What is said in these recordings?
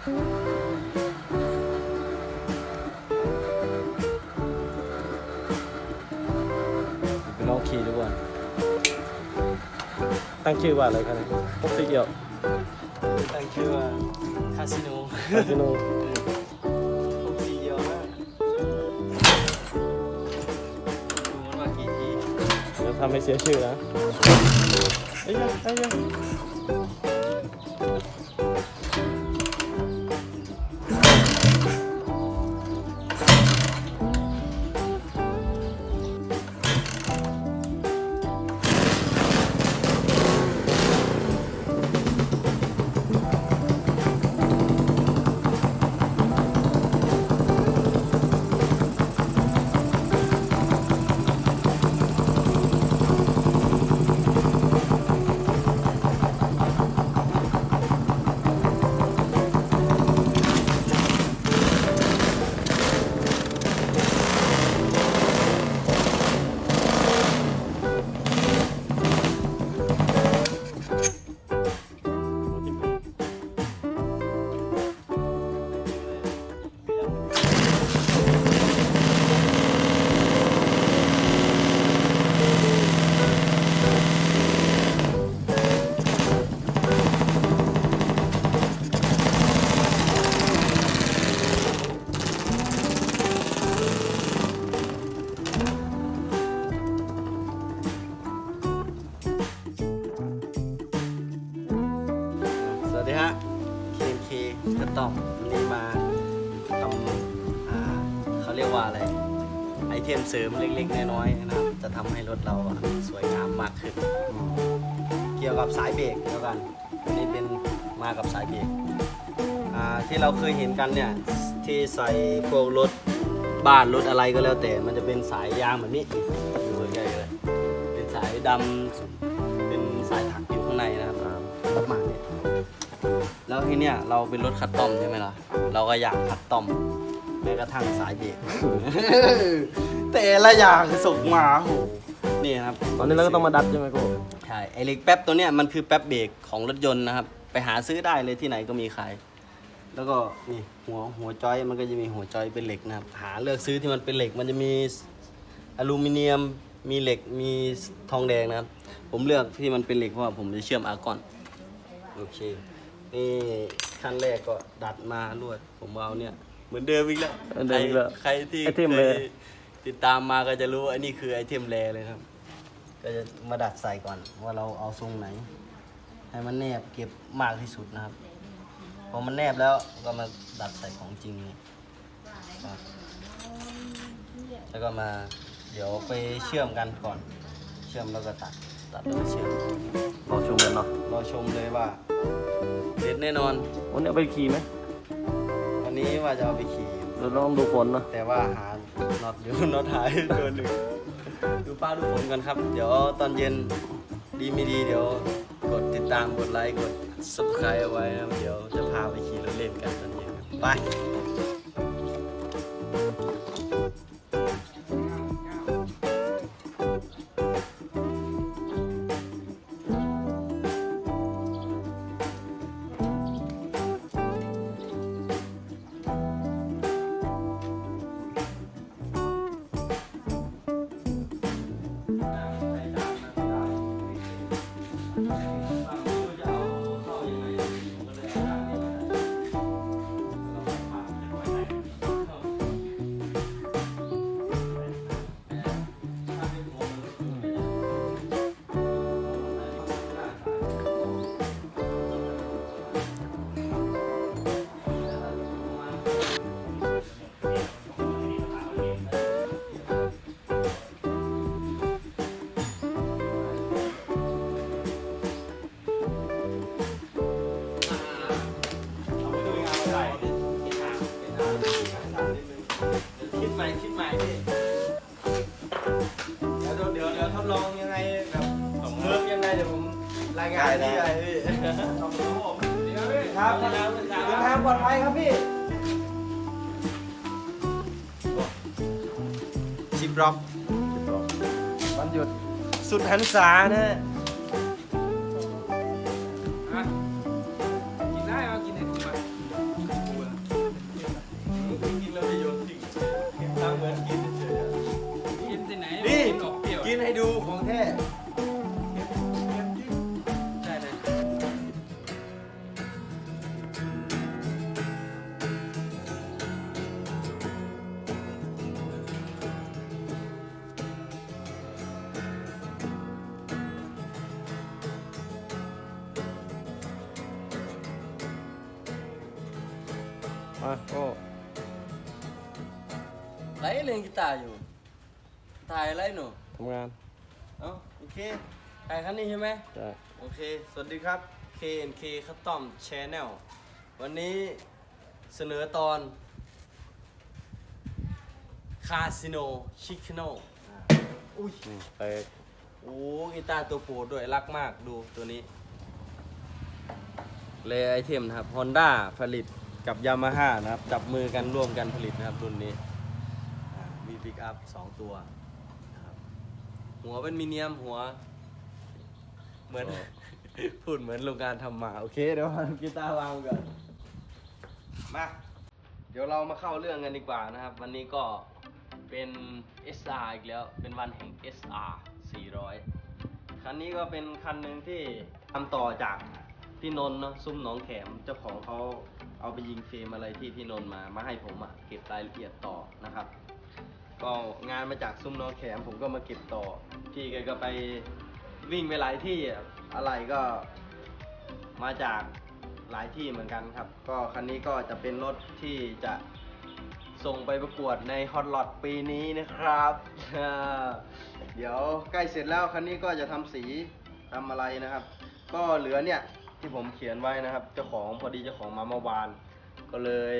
ไปลองขี่ดูก่อนตั้งชื่อว่าอะไรครับเนี่ยพกสีเดียวตั้งชื่อว่าคาสิโนคาสิโนพวกสีเดียวนะดูมันว่ากี่ทีเดี๋ยวทำให้เสียชื่อนะไอ้ยยังไอ้ย ต่องมีมาทำเขาเรียกว่าอะไร ไอเทมเสริมเล็กๆ น้อยๆนะครับจะทำให้รถเราสวยงามมากขึ้น เกี่ยวกับสายเบรกแล้วกันวันนี้เป็นมากับสายเบรกที่เราเคยเห็นกันเนี่ย ที่ใส่พวกรถบ้านรถอะไรก็แล้วแต่ มันจะเป็นสายยางแบบนี้อยู่ใกล้ๆเลยเป็นสายดำ แล้วทีเนี้ยเราเป็นรถคัดต้อมใช่ไหมล่ะ เราก็อยากคัดต้อมแม้กระทั่งสายเบรก แต่ละอย่างส่งมาโหนี่ครับตอนนี้เราก็ต้องมาดัดใช่ไหมกูใช่ไอเหล็กแป๊บตัวเนี้ยมันคือแป๊บเบรกของรถยนต์นะครับ ไปหาซื้อได้เลยที่ไหนก็มีขาย แล้วก็นี่หัวหัวจอยมันก็จะมีหัวจอยเป็นเหล็กนะครับ หาเลือกซื้อที่มันเป็นเหล็กมันจะมีอลูมิเนียมมีเหล็กมีทองแดงนะครับ ผมเลือกที่มันเป็นเหล็กเพราะว่าผมจะเชื่อมอาร์กอนโอเค นี่ขั้นแรกก็ดัดมาลวด ผมเอาเนี่ย เหมือนเดิมอีกแล้วอันเดิมอีกแล้วใครที่ไอเทมเคเลยยติดตามมาก็จะรู้ว่าอันนี้คือไอเทมแรเลยครับ ก็จะมาดัดใส่ก่อนว่าเราเอาทรงไหน ให้มันแนบเก็บมากที่สุดนะครับ พอมันแนบแล้วก็มาดัดใส่ของจริงนี่ครับแล้วก็มาเดี๋ยวไปเชื่อมกันก่อน เชื่อมแล้วก็ตัด ตัดแล้วก็เชื่อมรอชมกันเนาะรอชมเลยว่าเด็ดแน่นอน วันนี้เอาไปขี่ไหมวันนี้ว่าจะเอาไปขี่ เราต้องดูฝนเนาะแต่ว่าหาน็อตอยู่น็อตหายตัวหนึ่งดูป้าดูผลกันครับ เดี๋ยวตอนเย็นดีไม่ดีเดี๋ยว กดติดตามกดไลค์กด subscribe เอาไว้นะครับเดี๋ยวจะพาไปขี่รถเล่นกันตอนเย็นไป พี่เดี๋ยวเดี๋ยวเดี๋ยวทดลองยังไงแบบเลิกยังไงเดี๋ยวผมรายงานพี่ไปพี่ครับเดินทางปลอดภัยครับพี่ ชิปร็อกวันหยุดสุดหันษานะฮะ ตาร์อยู่ ถ่ายอะไรหนูทำงาน เอ้าโอเค ถ่ายคันนี้ใช่ไหมใช่ โอเค สวัสดีครับ KNK คัตตอมชแนลวันนี้เสนอตอน คาสิโนชิคโนอุ้ยนี่เตะโอ้กีตาร์ตัวโปรดด้วยรักมากดูตัวนี้ เลไอเทมนะครับ Honda ผลิตกับ Yamaha นะครับ จับมือกันร่วมกันผลิตนะครับรุ่นนี้อ่ามี ปิกอัพสองตัวนะครับหัวเป็นมิเนียมหัว เหมือน พูดเหมือนโรงงานทำหมา โอเค เดี๋ยววางกีตาร์วางก่อนมา เดี๋ยวเรามาเข้าเรื่องกันดีกว่านะครับ วันนี้ก็เป็น SR อีกแล้วเป็นวันแห่ง SR 400 คันนี้ก็เป็นคันหนึ่งที่ทำต่อจากพี่นนท์เนาะซุ้มหนองแขมเจ้าของเขาเอาไปยิงเฟรมอะไรที่พี่นนท์มา มาให้ผมอะเก็บรายละเอียดต่อนะครับ ก็งานมาจากซุ้มหนองแขมผมก็มาเก็บต่อ พี่แกก็ไปวิ่งไปหลายที่อะอะไรก็มาจากหลายที่เหมือนกันครับ ก็คันนี้ก็จะเป็นรถที่จะส่งไปประกวดในฮอตลอตปีนี้นะครับ เดี๋ยวใกล้เสร็จแล้วคันนี้ก็จะทำสีทำอะไรนะครับ ก็เหลือเนี่ยที่ผมเขียนไว้นะครับ เจ้าของพอดีเจ้าของมาเมื่อวาน ก็เลย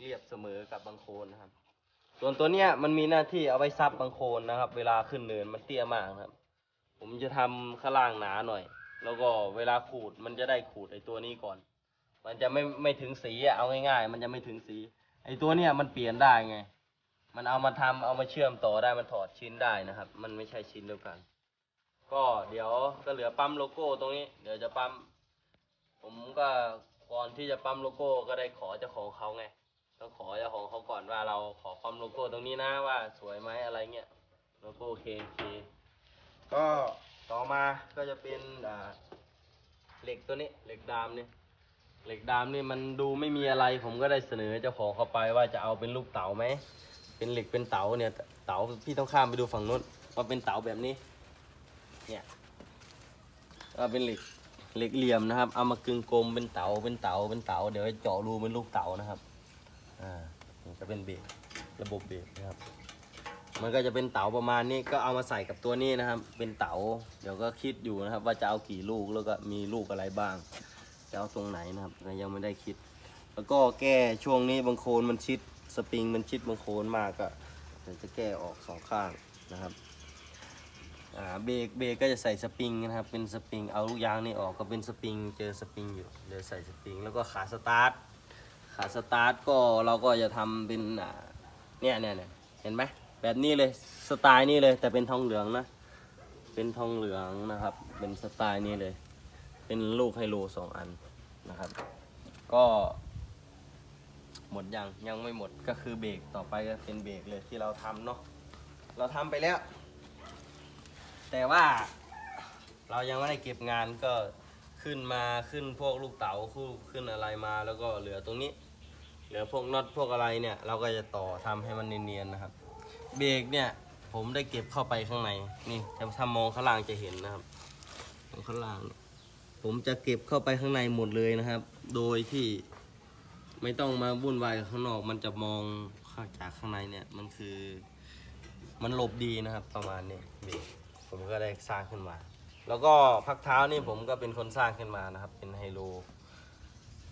เรียบเสมอกับบางโคลนนะครับ ส่วนตัวเนี้ยมันมีหน้าที่เอาไว้ซับบางโคลนนะครับ เวลาขึ้นเนินมันเตี้ยมากครับ ผมจะทำข้างล่างหนาหน่อย แล้วก็เวลาขูดมันจะได้ขูดไอ้ตัวนี้ก่อน มันจะไม่ไม่ถึงสีอะเอาง่ายๆ มันจะไม่ถึงสี ไอ้ตัวเนี้ยมันเปลี่ยนได้ไง มันเอามาทำเอามาเชื่อมต่อได้มันถอดชิ้นได้นะครับ มันไม่ใช่ชิ้นเดียวกัน ก็เดี๋ยวก็เหลือปั๊มโลโก้ตรงนี้ เดี๋ยวจะปั๊มผมก็ก่อนที่จะปั๊มโลโก้ก็ได้ขอเจ้าของเขาไง ต้องขอเจ้าของเขาก่อนว่าเราขอความโลโก้ตรงนี้นะว่าสวยไหมอะไรเงี้ยโลโก้ KK ก็ต่อมาก็จะเป็นอ่าเหล็กตัวนี้เหล็กดามนี่เหล็กดามนี่มันดูไม่มีอะไรผมก็ได้เสนอเจ้าของเขาไปว่าจะเอาเป็นลูกเต๋าไหมเป็นเหล็กเป็นเต๋าเนี่ยเต๋าพี่ต้องข้ามไปดูฝั่งนู้นว่าเป็นเต๋าแบบนี้เนี่ยก็เป็นเหล็กเหล็กเหลี่ยมนะครับ เอามากึงกลมเป็นเต๋าเป็นเต๋าเป็นเต๋าเดี๋ยวให้เจาะรูเป็นลูกเต๋านะครับ อ่านี่ก็เป็นเบรกระบบเบรกนะครับ มันก็จะเป็นเต๋าประมาณนี้ก็เอามาใส่กับตัวนี้นะครับ เป็นเต๋าเดี๋ยวก็คิดอยู่นะครับ ว่าจะเอากี่ลูกแล้วก็มีลูกอะไรบ้าง จะเอาตรงไหนนะครับยังไม่ได้คิด แล้วก็แก้ช่วงนี้บางโคนมันชิดสปริงมันชิดบางโคนมากก็เดี๋ยวจะแก้ออกสองข้างนะครับเบรกเบรกก็จะใส่สปริงนะครับ เป็นสปริงเอาลูกยางนี่ออกก็เป็นสปริงเจอสปริงอยู่เดี๋ยวใส่สปริงแล้วก็ขาสตาร์ท ขาสตาร์ทก็เราก็จะทำเป็นเนี่ยเนี่ยเนี่ยเห็นไหมแบบนี้เลยสไตล์นี้เลย แต่เป็นทองเหลืองนะ เป็นทองเหลืองนะครับ เป็นสไตล์นี้เลย เป็นลูกไฮโลสองอันนะครับ ก็หมดยังยังไม่หมดก็คือเบรกต่อไปก็เป็นเบรกเลยที่เราทำเนาะเราทำไปแล้ว แต่ว่าเรายังไม่ได้เก็บงานก็ ขึ้นมาขึ้นพวกลูกเต๋าคู่ขึ้นอะไรมาแล้วก็เหลือตรงนี้ เหลือพวกน็อตพวกอะไรเนี่ย เราก็จะต่อทำให้มันเนียนๆนะครับ เบรกเนี่ยผมได้เก็บเข้าไปข้างในนี่ถ้ามองข้างล่างจะเห็นนะครับมองข้างล่าง ผมจะเก็บเข้าไปข้างในหมดเลยนะครับ โดยที่ไม่ต้องมาวุ่นวายข้างนอกมันจะมองข้างจากข้างในเนี่ยมันคือ มันหลบดีนะครับประมาณนี้เบรกผมก็ได้สร้างขึ้นมา แล้วก็พักเท้านี่ผมก็เป็นคนสร้างขึ้นมานะครับ เป็นไฮโล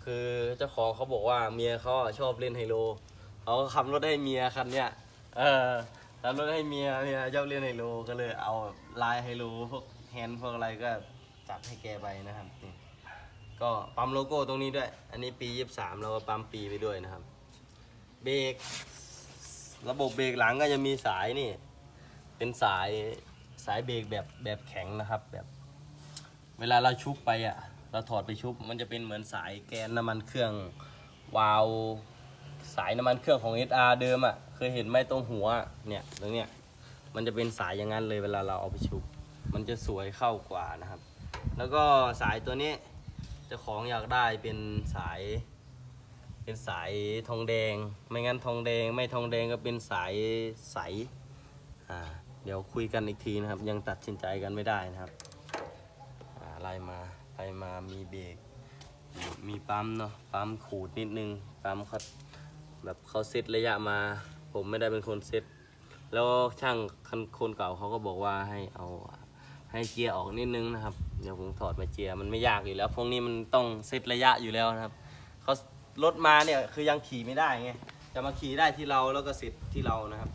คือเจ้าของเขาบอกว่าเมียเขาชอบเล่นไฮโลเขาก็ขับรถให้เมียคันเนี้ยเออขับรถให้เมียเมียชอบเล่นไฮโลก็เลยเอาลายไฮโลพวกแฮนด์พวกอะไรก็จัดให้แกไปนะครับนี่ก็ปั๊มโลโก้ตรงนี้ด้วย อันนี้ปี 23 เราก็ปั๊มปีไปด้วยนะครับ เบรกระบบเบรกหลังก็จะมีสายนี่ เป็นสาย สายเบรกแบบแบบแข็งนะครับแบบ เวลาเราชุบไปอะ เราถอดไปชุบ มันจะเป็นเหมือนสายแกนน้ำมันเครื่องวาล์วสายน้ำมันเครื่องของ SR เดิมอะเคยเห็นไหมตรงหัวเนี่ยตรงเนี้ยมันจะเป็นสายอย่างนั้นเลยเวลาเราเอาไปชุบ มันจะสวยเข้ากว่านะครับ แล้วก็สายตัวนี้จ้าของอยากได้เป็นสาย เป็นสายทองแดง ไม่งั้นทองแดง ไม่ทองแดงก็เป็นสายใสอ่า เดี๋ยวคุยกันอีกทีนะครับ ยังตัดสินใจกันไม่ได้นะครับอ่าไล่มาไล่มามีเบรกมีปั๊มเนาะปั๊มขูดนิดนึงปั๊มเขาแบบเขาเซตระยะมา ผมไม่ได้เป็นคนเซตแล้วช่างคนคนเก่าเขาก็บอกว่าให้เอาให้เจียร์ออกนิดนึงนะครับ เดี๋ยวผมถอดมาเจียร์มันไม่ยากอยู่แล้ว พวกนี้มันต้องเซตระยะอยู่แล้วนะครับเขารถมาเนี่ยคือยังขี่ไม่ได้ไงจะมาขี่ได้ที่เราแล้วก็เสร็จที่เรานะครับ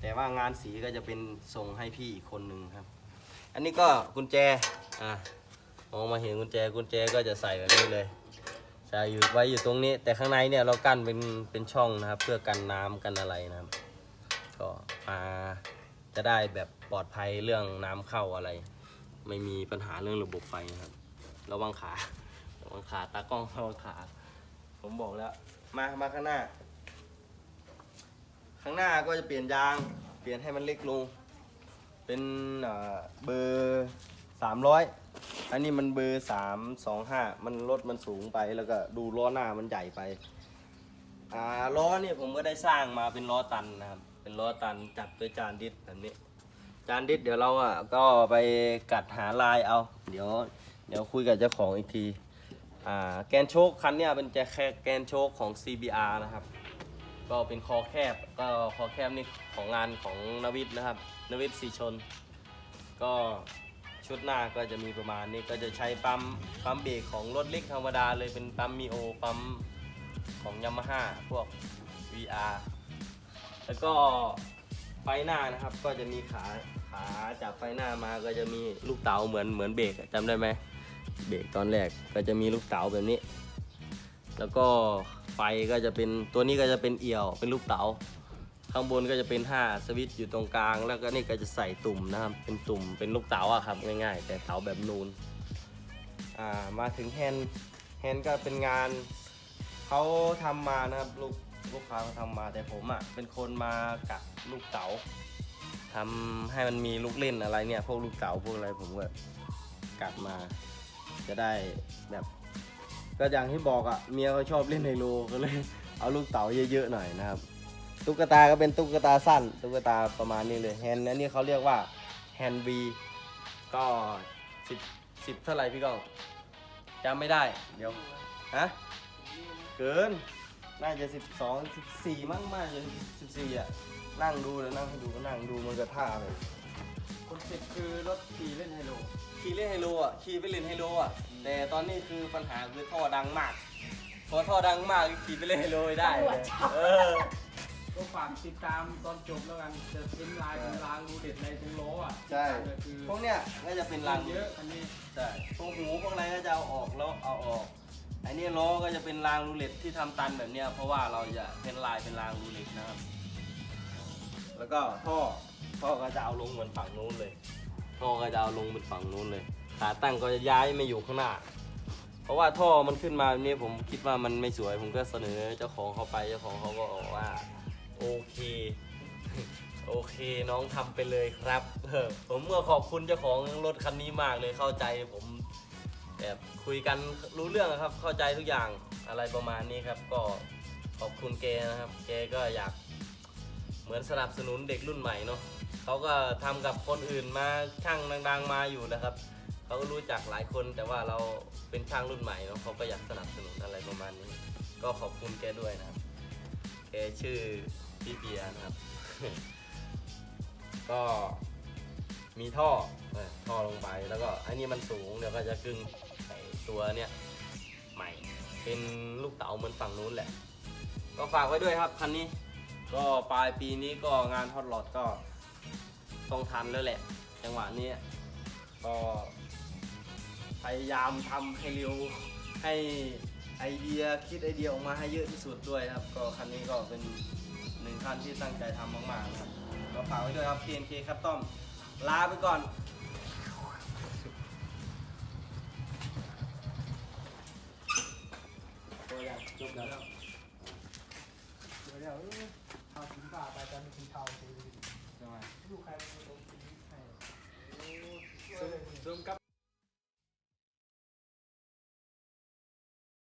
แต่ว่างานสีก็จะเป็นส่งให้พี่อีกคนหนึ่งครับ อันนี้ก็กุญแจอะมองมาเห็นกุญแจกุญแจก็จะใส่แบบนี้เลยใส่อยู่ไว้อยู่ตรงนี้ แต่ข้างในเนี่ยเรากั้นเป็นเป็นช่องนะครับ เพื่อกันน้ำกันอะไรนะครับ ก็มาจะได้แบบปลอดภัยเรื่องน้ำเข้าอะไร ไม่มีปัญหาเรื่องระบบไฟนะครับ ระวังขาระวังขาตากล้องระวังขา ผมบอกแล้ว มามาข้างหน้า ข้างหน้าก็จะเปลี่ยนยาง เปลี่ยนให้มันเล็กลง เป็นเบอร์สามร้อยอันนี้มันเบอร์สามสองห้ามันรถมันสูงไปแล้วก็ดูล้อหน้ามันใหญ่ไปอ่าล้อเนี่ยผมก็ได้สร้างมาเป็นล้อตันนะครับ เป็นล้อตันจัดด้วยจานดิสแบบนี้ จานดิสเดี๋ยวเราอะก็ไปกัดหาลายเอา เดี๋ยวเดี๋ยวคุยกับเจ้าของอีกที อ่าแกนโชคคันเนี้ยเป็นจะแค่แกนโชคของ CBR นะครับ ก็เป็นคอแคบก็คอแคบนี่ของงานของนวิทย์นะครับ นวิทย์สีชน ก็ชุดหน้าก็จะมีประมาณนี้ก็จะใช้ปั๊มปั๊มเบรกของรถเล็กธรรมดาเลยเป็นปั๊มมีโอปั๊มของยามาฮ่าพวก VR แล้วก็ไฟหน้านะครับก็จะมีขาขาจากไฟหน้ามาก็จะมีลูกเต๋าเหมือนเหมือนเบรกจำได้ไหมเบรกตอนแรกก็จะมีลูกเต๋าแบบนี้ แล้วก็ไฟก็จะเป็นตัวนี้ก็จะเป็นเอี่ยว เป็นลูกเต๋าข้างบนก็จะเป็น 5 สวิตช์อยู่ตรงกลาง แล้วก็นี่ก็จะใส่ตุ่มนะครับ เป็นตุ่มเป็นลูกเต๋าอะครับง่ายๆ แต่เต๋าแบบนูนอ่ามาถึงแฮนด์แฮนด์ก็เป็นงานเขาทำมานะครับลูกลูกค้าเขาทำมาแต่ผมอะเป็นคนมากัดลูกเต๋าทำให้มันมีลูกเล่นอะไรเนี่ย พวกลูกเต๋าพวกอะไรผมก็กัดมา จะได้แบบ ก็อย่างที่บอกอะ่ะเมียเขาชอบเล่นไฮโลก็เลย เอาลูกเต๋าเยอะๆหน่อยนะครับ ตุ๊กตาก็เป็นตุ๊กตาสั้น ตุ๊กตาประมาณนี้เลยแฮนด์อันนี้เขาเรียกว่าแฮนด์บีก็สิบสิบเท่าไหร่พี่ก้องจำไม่ได้ เดี๋ยวฮะเกินน่าจะสิบสองสิบสี่มั้งมากจะสิบสี่อะนั่งดูแล้วนั่งให้ดูก็นั่งดูมันก็ท่าเลย คอนเซ็ปต์คือรถขี่เล่นไฮโลขี่เล่นไฮโลอะขี่ไปเล่นไฮโลอะแต่ตอนนี้คือปัญหาคือท่อดังมากพอท่อดังมากขี่ไปเล่นไฮโลไม่ได้เลยเออก็ฝากติดตามตอนจบแล้วกันจะทิ้งลายเป็นรางรูเด็ดในตรงล้ออะใช่ก็คือพวกเนี้ยก็จะเป็นรังเยอะคันนี้ใช่พวกหูพวกอะไรก็จะเอาออกแล้วเอาออกไอ้นี่ล้อก็จะเป็นรางรูเล็ตที่ทำตันแบบเนี้ยเพราะว่าเราจะเพ้นลายเป็นรางรูเล็ตนะครับ แล้วก็ท่อท่อก็จะเอาลงเหมือนฝั่งนู้นเลยท่อก็จะเอาลงเป็นฝั่งนู้นเลย ขาตั้งก็จะย้ายไม่อยู่ข้างหน้า เพราะว่าท่อมันขึ้นมาแบบนี้ผมคิดว่ามันไม่สวย ผมก็เสนอเจ้าของเขาไปเจ้าของเขาก็บอกว่าโอเคโอเคน้องทำไปเลยครับผมก็ขอบคุณเจ้าของรถคันนี้มากเลยเข้าใจผมแบบคุยกันรู้เรื่องครับเข้าใจทุกอย่างอะไรประมาณนี้ครับ ก็ขอบคุณแกนะครับแกก็อยาก เหมือนสนับสนุนเด็กรุ่นใหม่เนาะเขาก็ทำกับคนอื่นมาช่างดัง ๆ มาอยู่นะครับเขาก็รู้จักหลายคนแต่ว่าเราเป็นช่างรุ่นใหม่เนาะเขาก็อยากสนับสนุนอะไรประมาณนี้ ก็ขอบคุณแกด้วยนะครับแกชื่อพี่เบียนะครับ ก็มีท่อท่อลงไปแล้วก็อันนี้มันสูงเดี๋ยวก็จะกึ่งตัวเนี้ยใหม่ เป็นลูกเต๋าเหมือนฝั่งนู้นแหละ ก็ฝากไว้ด้วยครับคันนี้ ก็ปลายปีนี้ก็งานฮอตลอดก็ต้องทันแล้วแหละ จังหวะนี้ก็พยายามทำให้เร็วให้ไอเดียคิดไอเดียออกมาให้เยอะที่สุดด้วยครับ ก็คันนี้ก็เป็นหนึ่งคันที่ตั้งใจทำมากๆนะครับก็ฝากไว้ด้วยครับ TNK ครับต้อมลาไปก่อนตัวอย่จบแล้วเดี๋ยวเดียวาไปแต่มีทีเทาสีใช่ไหม ดูใครเป็นคนลงสีให้ เสริมกับ